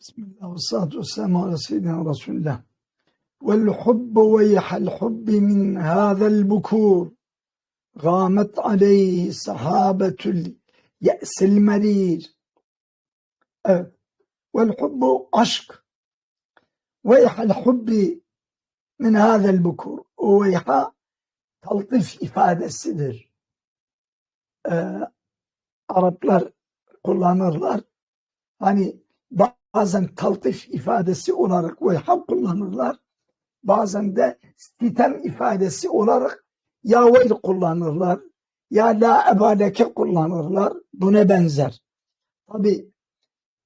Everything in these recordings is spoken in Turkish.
بسم الله والصلاة والسلام على سيدنا رسول الله والحب ويح الحب من هذا البكور غامت عليه صحابة اليأس المرير Evet. والحب aşk ويح الحب من هذا البكور ويح taltif ifadesidir. Ee, Araplar kullanırlar. Hani bazen taltif ifadesi olarak veyha kullanırlar. Bazen de sitem ifadesi olarak ya veyl kullanırlar. Ya la ebadeke kullanırlar. Buna benzer. Tabi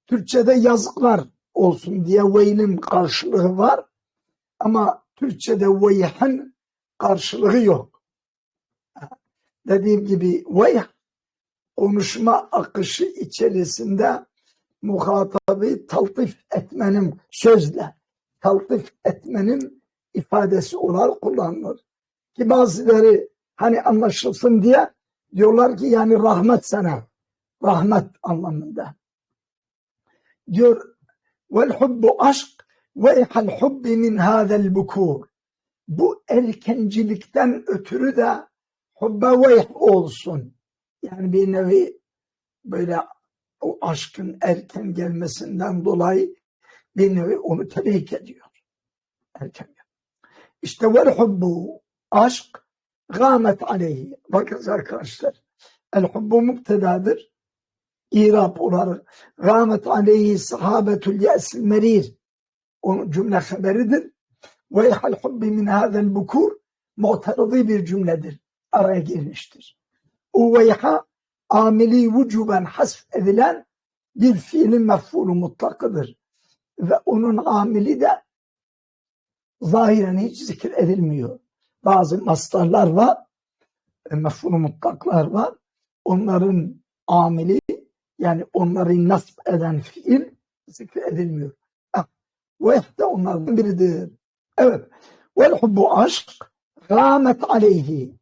Türkçe'de yazıklar olsun diye veylin karşılığı var. Ama Türkçe'de veyhin karşılığı yok. Dediğim gibi veyh konuşma akışı içerisinde muhatabı taltif etmenin sözle taltif etmenin ifadesi olarak kullanılır. Ki bazıları hani anlaşılsın diye diyorlar ki yani rahmet sana. Rahmet anlamında. Diyor vel hubbu aşk ve ihal hubbi min hâzel bukur. Bu erkencilikten ötürü de hubbe veyh olsun. Yani bir nevi böyle o aşkın erken gelmesinden dolayı bir onu tebrik ediyor. Erken. İşte vel hubbu aşk gâmet aleyhi. Bakın arkadaşlar. El hubbu muktedadır. İrab olarak gâmet aleyhi sahabetül ye'sil merir. Onun cümle haberidir. Ve ihal hubbi min hâzel bukur mu'teridi bir cümledir. Araya girmiştir. O amili vücuben hasf edilen bir fiilin mef'ulu mutlakıdır. Ve onun amili de zahiren hiç zikir edilmiyor. Bazı mastarlar var, e, mef'ulu mutlaklar var. Onların amili yani onları nasb eden fiil zikir edilmiyor. Ve de onlardan biridir. Evet. Vel hubbu aşk gâmet aleyhi.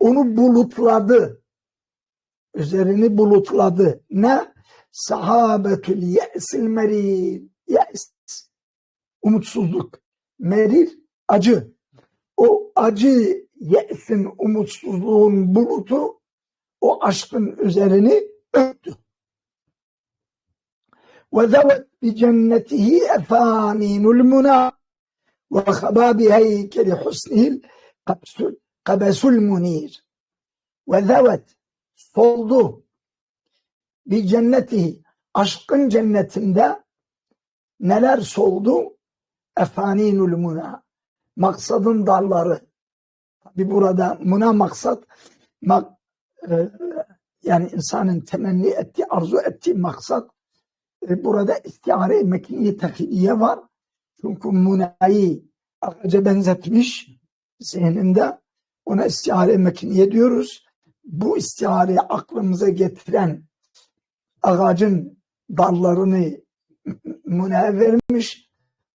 Onu bulutladı üzerini bulutladı. Ne? Sahabetül ye'sil meril. Ye's. Umutsuzluk. Meril. Acı. O acı ye'sin umutsuzluğun bulutu o aşkın üzerini öptü. Ve zevet bi cennetihi efaninul muna ve hababi heykeli husnihil kabesul munir. Ve zevet soldu. Bir cenneti aşkın cennetinde neler soldu? Efaninul muna. Maksadın dalları. Tabi burada muna maksat mak, e, yani insanın temenni ettiği, arzu ettiği maksat e, burada istiare mekniye takiliye var. Çünkü munayı ağaca benzetmiş zihninde ona istiare mekniye diyoruz bu istihareyi aklımıza getiren ağacın dallarını münevver vermiş.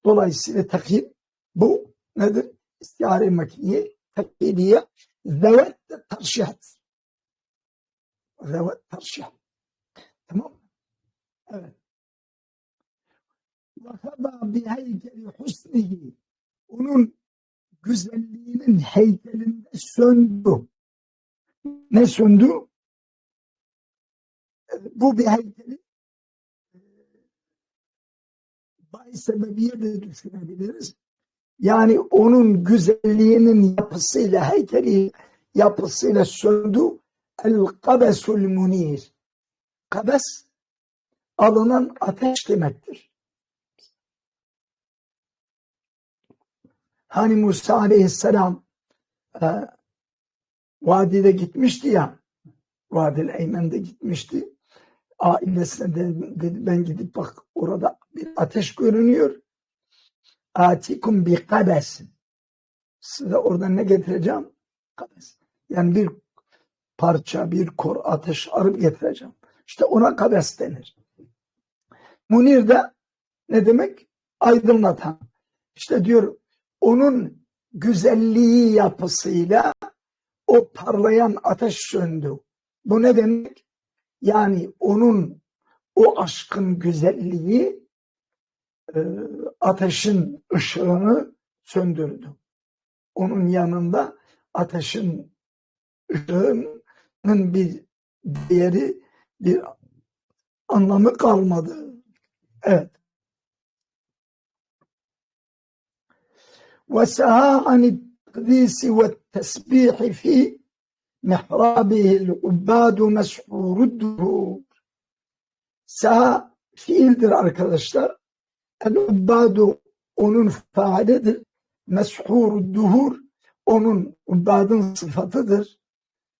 Dolayısıyla takip bu nedir? İstihare makineye takiliye zevet tarşihat. Zevet tarşihat. Tamam mı? Evet. Ve feba bi heykeli husnihi onun güzelliğinin heykelinde söndü. Ne söndü? Bu bir heykeli bay sebebiye de düşünebiliriz. Yani onun güzelliğinin yapısıyla, heykeli yapısıyla söndü. El kabesul munir. Kabes alınan ateş demektir. Hani Musa aleyhisselam vadide gitmişti ya. Vadil Eymen'de gitmişti. Ailesine dedi, dedi ben gidip bak orada bir ateş görünüyor. Atikum bir kabes. Size oradan ne getireceğim? Kabes. Yani bir parça, bir kor ateş arıp getireceğim. İşte ona kabes denir. Munir de ne demek? Aydınlatan. İşte diyor onun güzelliği yapısıyla o parlayan ateş söndü. Bu ne demek? Yani onun o aşkın güzelliği e, ateşin ışığını söndürdü. Onun yanında ateşin ışığının bir değeri, bir anlamı kalmadı. Evet. وسعى عن التقديس والتسبيح في محرابه العباد مسحور الدهور Sa fiildir arkadaşlar. El-ubbadu onun faalidir. Meshur duhur onun ubbadın sıfatıdır.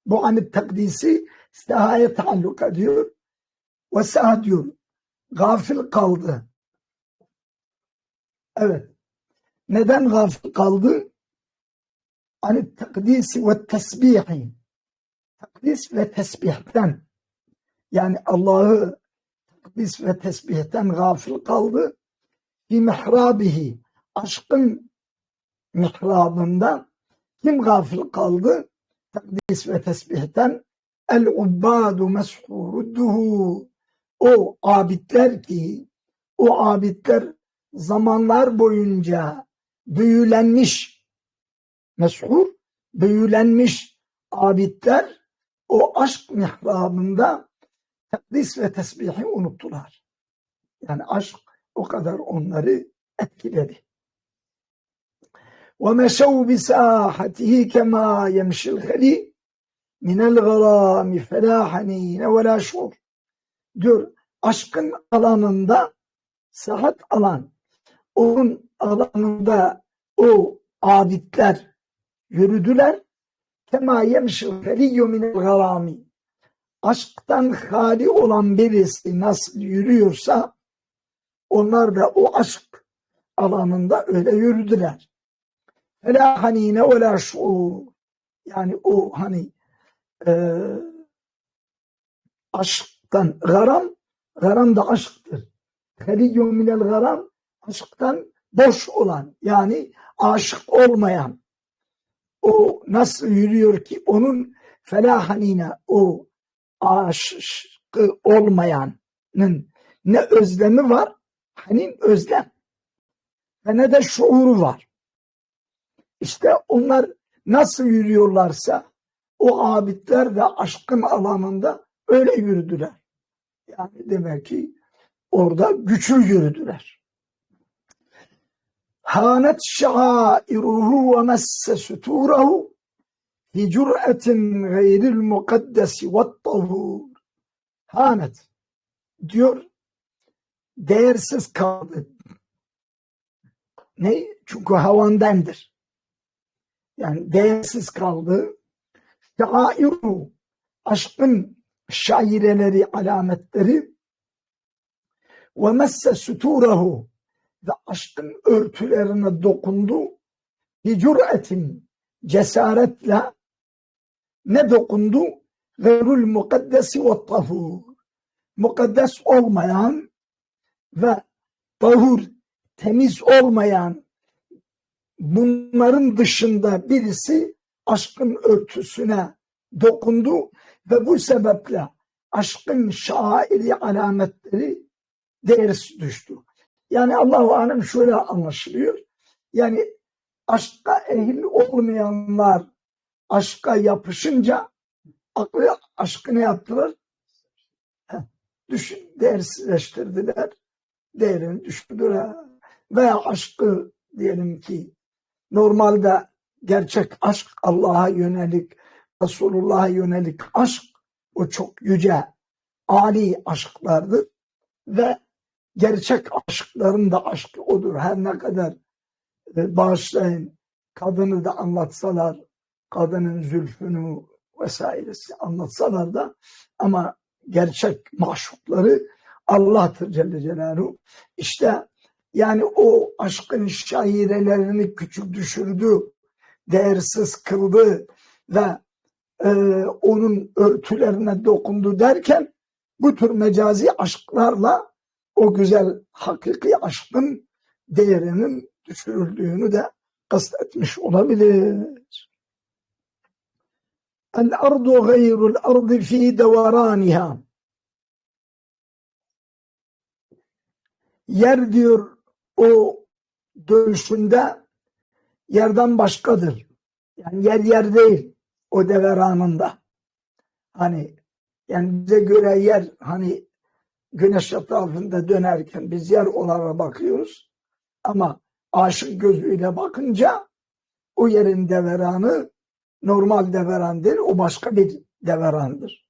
Bu anı takdisi sahaya taalluk ediyor. Ve sah diyor. Gafil kaldı. Evet. Neden gafil kaldı? Anı takdisi ve tesbihi. Takdis ve tesbihten. Yani Allah'ı takdis ve tesbihten gafil kaldı. Fi mihrabihi. Aşkın mihrabında kim gafil kaldı? Takdis ve tesbihten el-ubbadu meshurudduhu o abidler ki o abidler zamanlar boyunca büyülenmiş meshur büyülenmiş abidler o aşk mihrabında takdis ve tesbihi unuttular. Yani aşk o kadar onları etkiledi. ومشوا بساحته كما يمشي الخلي من الغرام فلا حنين ولا شعور diyor aşkın alanında sahat alan onun alanında o abidler yürüdüler kema yemşil feliyyu minel garami aşktan hali olan birisi nasıl yürüyorsa onlar da o aşk alanında öyle yürüdüler. Fela hanine ve la şuur. Yani o hani e, aşktan garam, garam da aşktır. Heliyyum minel garam, aşktan boş olan yani aşık olmayan o nasıl yürüyor ki onun felahanine o aşkı olmayanın ne özlemi var, hanin özlem ve ne de şuuru var. İşte onlar nasıl yürüyorlarsa o abidler de aşkın alanında öyle yürüdüler. Yani demek ki orada güçlü yürüdüler. Ve messe suturehu fi cür'etin gayril mukaddesi ve tahur. Hanet diyor değersiz kaldı. Ne? Çünkü havandendir. Yani değersiz kaldı. Şairu aşkın şaireleri, alametleri ve messe suturehu ve aşkın örtülerine dokundu. Bir cüretin cesaretle ne dokundu? Gayrul mukaddesi ve tahur. Mukaddes olmayan ve tahur temiz olmayan bunların dışında birisi aşkın örtüsüne dokundu ve bu sebeple aşkın şairi alametleri değersiz düştü. Yani Allahu alem şöyle anlaşılıyor. Yani aşka ehil olmayanlar aşka yapışınca aklı aşkı ne yaptılar? Düşün, değersizleştirdiler. Değerini düşürdüler. Veya aşkı diyelim ki normalde gerçek aşk Allah'a yönelik, Resulullah'a yönelik aşk o çok yüce, ali aşklardır ve gerçek aşkların da aşkı odur. Her ne kadar e, bağışlayın kadını da anlatsalar, kadının zülfünü vesairesi anlatsalar da ama gerçek maşukları Allah'tır Celle Celaluhu. İşte yani o aşkın şairelerini küçük düşürdü, değersiz kıldı ve e, onun örtülerine dokundu derken bu tür mecazi aşklarla o güzel hakiki aşkın değerinin düşürüldüğünü de kastetmiş olabilir. El ardu gayrul ardı fi devaraniha. Yer diyor o dönüşünde yerden başkadır. Yani yer yer değil o deveranında. Hani yani bize göre yer hani güneş etrafında dönerken biz yer olarak bakıyoruz. Ama aşık gözüyle bakınca o yerin deveranı normal deveran değil, o başka bir deverandır.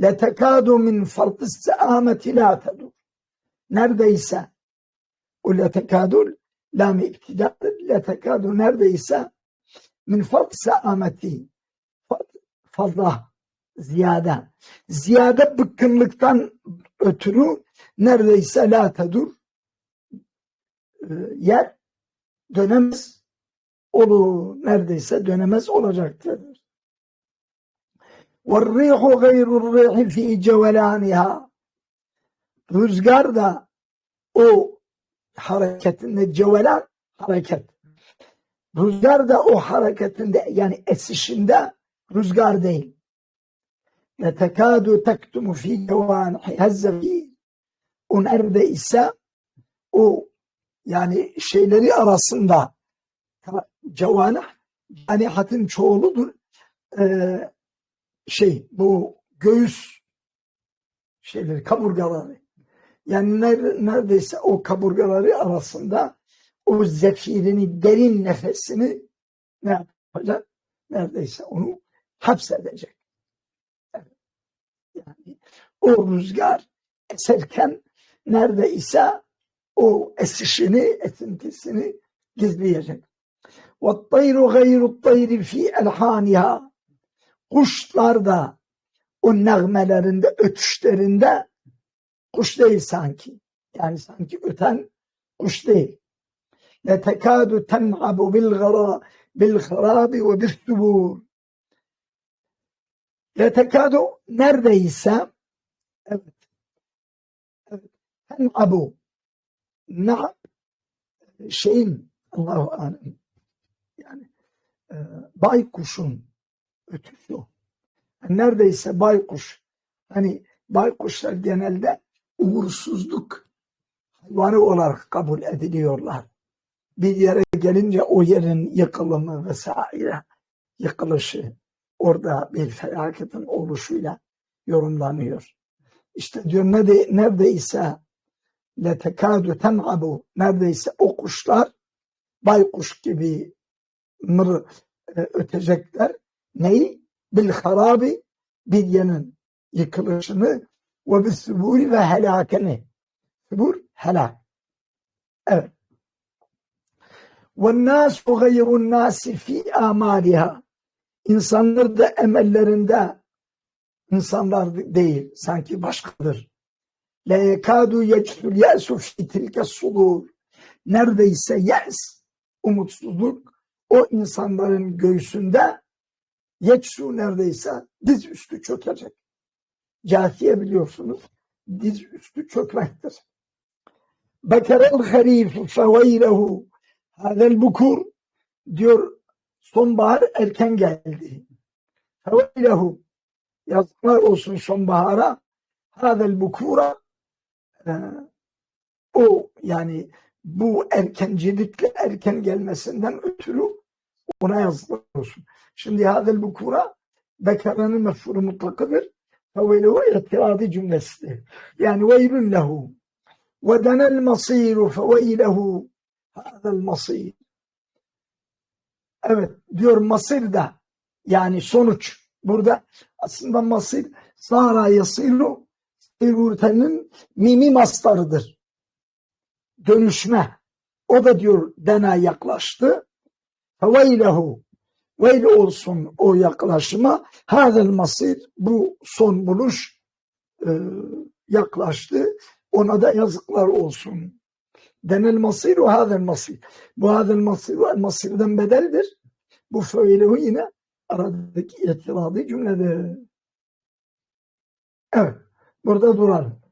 لَتَكَادُ مِنْ فَرْقِ السَّآمَةِ لَا تَدُرْ Neredeyse o letekadul lam-ı iptidadır. Letekadu neredeyse min fad saameti fazla ziyade ziyade bıkkınlıktan ötürü neredeyse la tedur yer dönemez olur neredeyse dönemez olacaktır. وَالرِّيحُ غَيْرُ الرِّيحِ فِي جَوَلَانِهَا Rüzgar da o hareketinde cevelan hareket. Rüzgar da o hareketinde yani esişinde rüzgar değil. Yetekadu tektumu fi cevanihi hazzefi o nerede ise o yani şeyleri arasında cevanah yani hatın çoğuludur ee, şey bu göğüs şeyleri kaburgaları yani neredeyse o kaburgaları arasında o zefirini, derin nefesini ne yapacak? Neredeyse onu hapsedecek. Yani o rüzgar eserken neredeyse o esişini, esintisini gizleyecek. وَالطَّيْرُ غَيْرُ الطَّيْرِ ف۪ي اَلْحَانِهَا Kuşlar da o nağmelerinde, ötüşlerinde kuş değil sanki. Yani sanki öten kuş değil. لَتَكَادُ تَنْعَبُ بِالْغَرَابِ وَبِالثُّبُورِ Yetekadu neredeyse evet, evet hem Abu Na'ab şeyin Allahu alem yani e, baykuşun ötüsü neredeyse baykuş hani baykuşlar genelde uğursuzluk hayvanı olarak kabul ediliyorlar. Bir yere gelince o yerin yıkılımı vesaire yıkılışı orada bir felaketin oluşuyla yorumlanıyor. İşte diyor ne de, neredeyse letekadu ten'abu neredeyse o kuşlar baykuş gibi mır e, ötecekler. Neyi? Bil harabi bilyenin yıkılışını ve bis suburi ve helakeni. Subur helak. Evet. Ve nasu gayrun nasi fi amaliha. İnsanlar da emellerinde insanlar değil, sanki başkadır. La yekadu yecsul ye'su fi sudur. Neredeyse yes, umutsuzluk o insanların göğsünde yecsu neredeyse diz üstü çökecek. Casiye biliyorsunuz diz üstü çökmektir. Bekerel harifu feveylehu hadel bukur diyor sonbahar erken geldi. Feveylehu yazıklar olsun sonbahara hadel bukura e, o yani bu erkencilikle erken gelmesinden ötürü ona yazıklar olsun. Şimdi hadel bukura bekarının mefhuru mutlakıdır. Feveylehu itiradı cümlesidir. Yani veylün lehu ve denel masiru feveylehu hadel masir. Evet diyor masir da yani sonuç. Burada aslında masir sara yasiru sirurtenin mimi mastarıdır. Dönüşme. O da diyor dena yaklaştı. Feveylehu Veil olsun o yaklaşıma. Hadel masir bu son buluş yaklaştı. Ona da yazıklar olsun. Denel masir o hadel masir. Bu hadel masir o masirden bedeldir. Bu föylehu yine aradaki itiradı cümledir. Evet. Burada duralım.